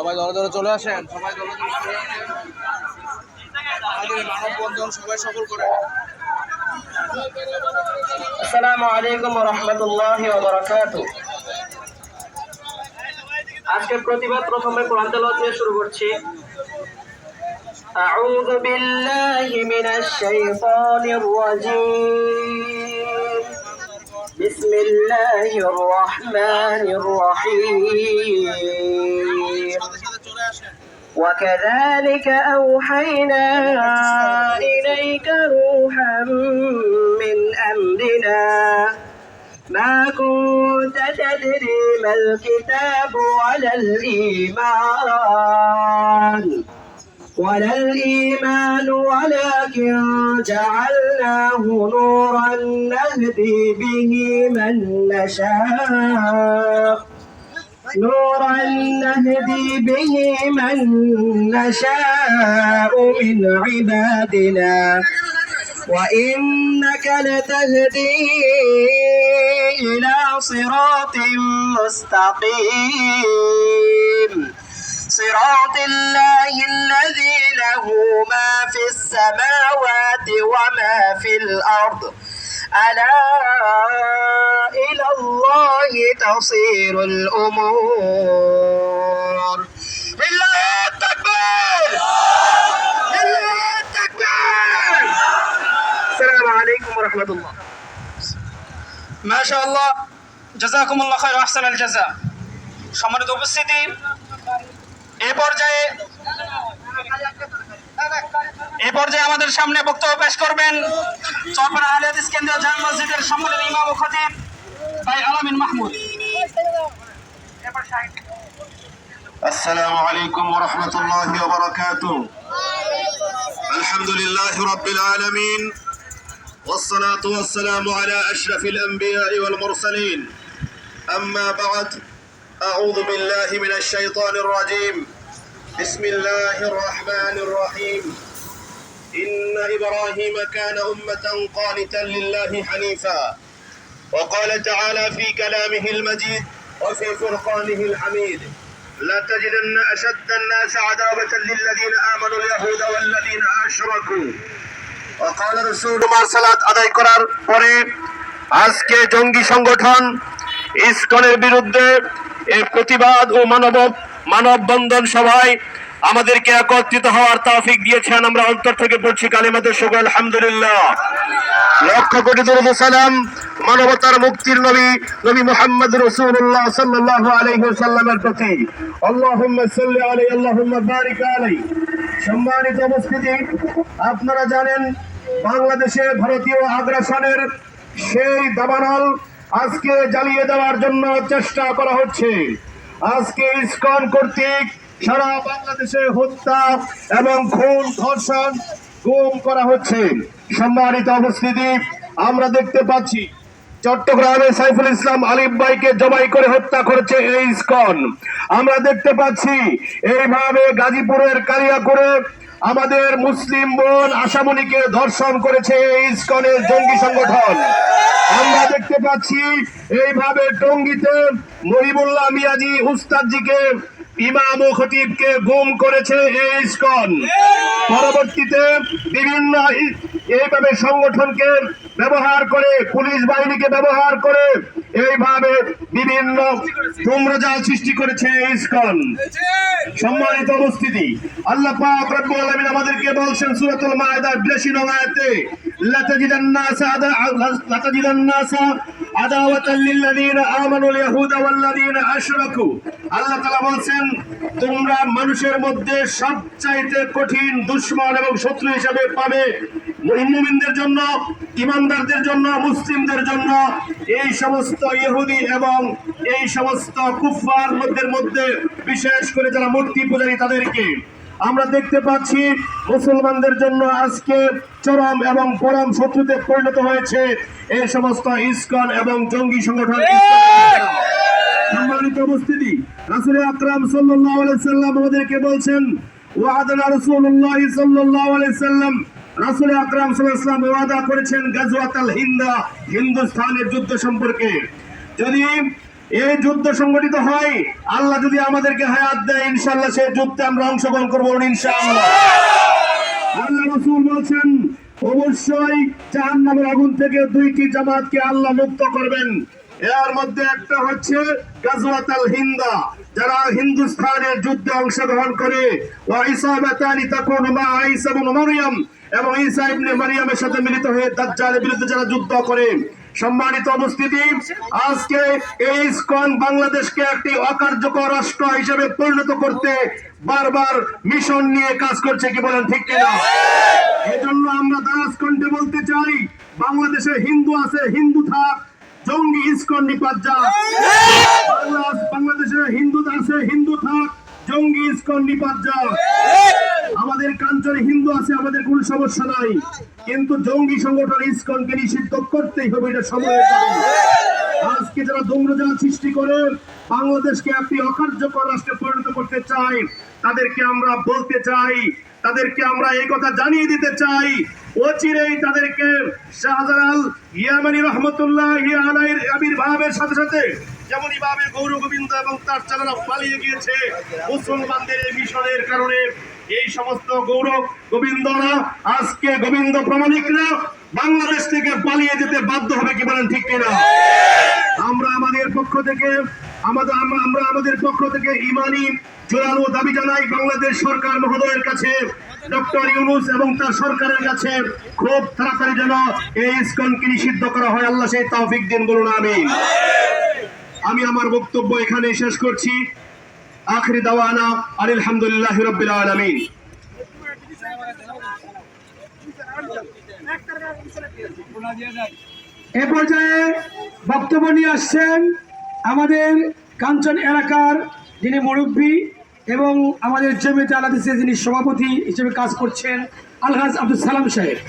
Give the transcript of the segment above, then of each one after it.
সবাই ধরে ধরে চলে আসেন সবাই ধরে ধরে চলে আসেন আমাদের এই মানববন্ধন সবাই সফল করে আসসালামু আলাইকুম রহমতুল্লাহ ওবরাকাত আজকে প্রতিবাদ প্রথমে কোরআন তেলাওয়াত দিয়ে শুরু করছি أعوذ بالله من الشيطان الرجيم بسم الله الرحمن الرحيم وكذلك أوحينا إليك روحا من أمرنا. ما كنت تدري ما الكتاب ولا الإيمان. ولا الإيمان ولكن جعلناه نورا نهدي به من نشاء. نورا نهدي به من نشاء من عبادنا. وإنك لتهدي إلى صراط مستقيم. صراط الله الذي له ما في السماوات وما في الأرض. ألا إلى الله تصير الأمور لله التكبير لله التكبير السلام عليكم ورحمة الله ما شاء الله জাজাকুম আল্লাহ খায় আহসান আল জাজা সম্মানিত উপস্থিতি এ পর্যায়ে এ পর্যায়ে আমাদের সামনে বক্তব্য পেশ করবেন চরপাড়া আলী হাদিস কেন্দ্রীয় জামে মসজিদের সম্মানিত ইমাম ও খতিব ভাই আলামিন মাহমুদ السلام عليكم ورحمة الله وبركاته الحمد لله رب العالمين والصلاة والسلام على أشرف الأنبياء والمرسلين أما بعد أعوذ بالله من الشيطان الرجيم بسم الله الرحمن الرحيم إن إبراهيم كان أمة قانتا لله حنيفا وقال تعالى في كلامه المجيد وفي فرقانه الحميد لا تجدن أشد الناس عداوة للذين آمنوا اليهود والذين أشركوا وقال رسول الله সালাত আদায় করার পরে আজকে জঙ্গি সংগঠন ইসকনের বিরুদ্ধে এই প্রতিবাদ ও মানব মানববন্ধন সভায় আমাদেরকে একত্রিত হওয়ার তৌফিক দিয়েছেন আমরা অন্তর থেকে বলছি কালিমাতে শুভ আলহামদুলিল্লাহ লক্ষ কোটি দরুদ ও সালাম মানবতার মুক্তির নবী নবী মুহাম্মদ রাসূলুল্লাহ সাল্লাল্লাহু আলাইহি ওয়াসাল্লামের প্রতি। সম্মানিত উপস্থিতি, আপনারা জানেন বাংলাদেশে ভারতীয় আগ্রাসনের সেই দাবানল আজকে জ্বালিয়ে দেওয়ার জন্য চেষ্টা করা হচ্ছে। আজকে ইসকন কর্তৃক সারা বাংলাদেশে হত্যা এবং খুন, ধর্ষণ গুম করা হচ্ছে। সম্মানিত উপস্থিতি, আমরা দেখতে পাচ্ছি চট্টগ্রামে সাইফুল ইসলাম আলিফ ভাইকে জবাই করে হত্যা করেছে এই ইসকন। আমরা দেখতে পাচ্ছি, এইভাবে গাজীপুরের কালিয়াকুরে আমাদের মুসলিম বোন আশামণিকে ধর্ষণ করেছে এই ইসকনের জঙ্গি সংগঠন। আমরা দেখতে পাচ্ছি, এইভাবে টঙ্গিতে মহিবুল্লাহ মিয়াজি উস্তাদজিকে ইমাম ও খতিবকে গুম করেছে এই ইসকন। পরবর্তীতে বিভিন্ন এইভাবে সংগঠনকে ব্যবহার করে, পুলিশ বাহিনীকে ব্যবহার করে, এইভাবে বিভিন্ন ধূম্রজাল সৃষ্টি করেছে ইসকন। সম্মানিত উপস্থিতি, আল্লাহ রব্বুল আলামিন আমাদেরকে বলছেন সূরাতুল মায়েদার 82 নং লাতাজিদান্নাসা লাতাজিদান্নাসা আমানুল আল্লাহ তোমরা মানুষের মধ্যে সবচাইতে কঠিন এবং শত্রু মুমিনদের জন্য, ইমানদারদের জন্য, মুসলিমদের জন্য এই সমস্ত ইহুদি এবং এই সমস্ত মধ্যে মধ্যে, বিশেষ করে যারা মূর্তি পূজারী তাদেরকে আমরা দেখতে পাচ্ছি মুসলমানদের জন্য আজকে চরম এবং পরম শত্রুতে পরিণত হয়েছে এই সমস্ত ইসকন এবং জঙ্গি সংগঠন সম্মানিত উপস্থিতি রাসূল আকরাম সাল্লাল্লাহু আলাইহি সাল্লাম আমাদেরকে বলছেন ওয়াদানা রাসূলুল্লাহ সাল্লাল্লাহু আলাইহি সাল্লাম। রাসূল আকরাম সাল্লাল্লাহু আলাইহি ওয়াদা করেছেন গাজওয়াতাল হিন্দা হিন্দুস্তানের যুদ্ধ সম্পর্কে। যদি এই যুদ্ধ সংগঠিত হয়। আল্লাহ যদি আমাদেরকে হায়াত দেয় ইনশাল্লাহ সেই যুদ্ধে আমরা অংশগ্রহণ করব ইনশাআল্লাহ। বলছেন, অবশ্যই জাহান্নামের আগুন থেকে দুইটি জামাতকে আল্লাহ মুক্ত করবেন। এর মধ্যে একটা হচ্ছে গাজওয়াত আল হিন্দা যারা হিন্দুস্তানের যুদ্ধে অংশগ্রহণ করে। মা এবং ঈসা ইবনে সাথে মিলিত হয়ে দাজ্জালের বিরুদ্ধে যারা যুদ্ধ করে। সম্মানিত উপস্থিতি, আজকে এই ইসকন বাংলাদেশকে একটি অকার্যকর রাষ্ট্র হিসেবে পরিণত করতে বারবার মিশন নিয়ে কাজ করছে কি বলেন ঠিক কিনা? এজন্য আমরা দাস কণ্ঠে বলতে চাই, বাংলাদেশে হিন্দু আছে, হিন্দু থাক, জঙ্গি ইসকন নিপাত যা বাংলাদেশে হিন্দু আছে, হিন্দু থাক, জঙ্গি ইসকন নিপাত যা আমাদের কাঞ্চনে হিন্দু আছে, আমাদের কোনো সমস্যা নাই। কিন্তু জঙ্গি সংগঠন ইসকনকে নিষিদ্ধ করতেই হবে, এটা সময়ের আজকে যারা দৌড়জাল সৃষ্টি করে, বাংলাদেশকে একটি অকার্যকর রাষ্ট্রে পরিণত করতে চাই তাদেরকে আমরা বলতে চাই, তাদেরকে আমরা এই কথা জানিয়ে দিতে চাই। অচিরেই তাদেরকে শাহজালাল ইয়ামানি রহমতুল্লাহ আলাইর আবির্ভাবের সাথে সাথে যেমন ইমামের গৌর গোবিন্দ এবং তার চালারা পালিয়ে গিয়েছে, মুসলমানদের এই মিশনের কারণে এই সমস্ত গৌরব গোবিন্দরা, আজকে গোবিন্দ প্রমাণিকরা বাংলাদেশ থেকে পালিয়ে যেতে বাধ্য হবে কি বলেন ঠিক কিনা? আমরা আমাদের পক্ষ থেকে, আমাদের আমরা আমাদের পক্ষ থেকে ইমানি জোরালো দাবি জানাই বাংলাদেশ সরকার মহোদয়ের কাছে, ডক্টর ইউনুস এবং তার সরকারের কাছে। খুব তাড়াতাড়ি যেন এই ইস্কনকে নিষিদ্ধ করা হয়। আল্লাহ সেই তৌফিক দিন বলুন আমি আমি আমার বক্তব্য এখানে শেষ করছি। আখরি দাওয়ানা আলহামদুলিল্লাহ রবিল আলমিন। এ পর্যায়ে বক্তব্য নিয়ে আসছেন আমাদের কাঞ্চন এলাকার যিনি মুরব্বী এবং আমাদের জমিতে আলাদিসে যিনি সভাপতি হিসেবে কাজ করছেন আলহাজ আব্দুল সালাম সাহেব।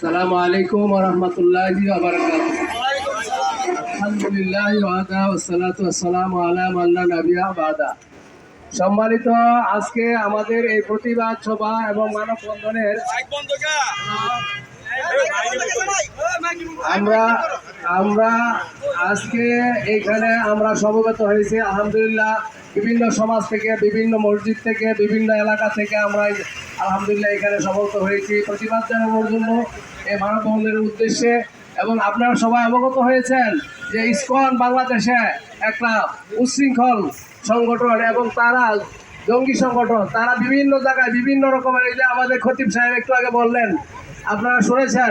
সালামু আলাইকুম বারাকাতুহু। আলহামদুলিল্লাহ ওয়াদা ওয়াসসালাতু ওয়াসসালামু আলা লা বাদা। সম্মানিত, আজকে আমাদের এই প্রতিবাদ সভা এবং মানববন্ধনের আমরা আমরা আজকে এখানে আমরা সমবেত হয়েছি। আলহামদুলিল্লাহ, বিভিন্ন সমাজ থেকে, বিভিন্ন মসজিদ থেকে, বিভিন্ন এলাকা থেকে আমরা আলহামদুলিল্লাহ এখানে সমবেত হয়েছি। প্রতিবাদ জানানোর জন্য এই মানববন্ধনের উদ্দেশ্যে এবং আপনারা সবাই অবগত হয়েছেন যে ইস্কন বাংলাদেশে একটা উশৃঙ্খল সংগঠন এবং তারা জঙ্গি সংগঠন, তারা বিভিন্ন জায়গায় বিভিন্ন রকমের এই যে আমাদের খতিব সাহেব একটু আগে বললেন, আপনারা শুনেছেন।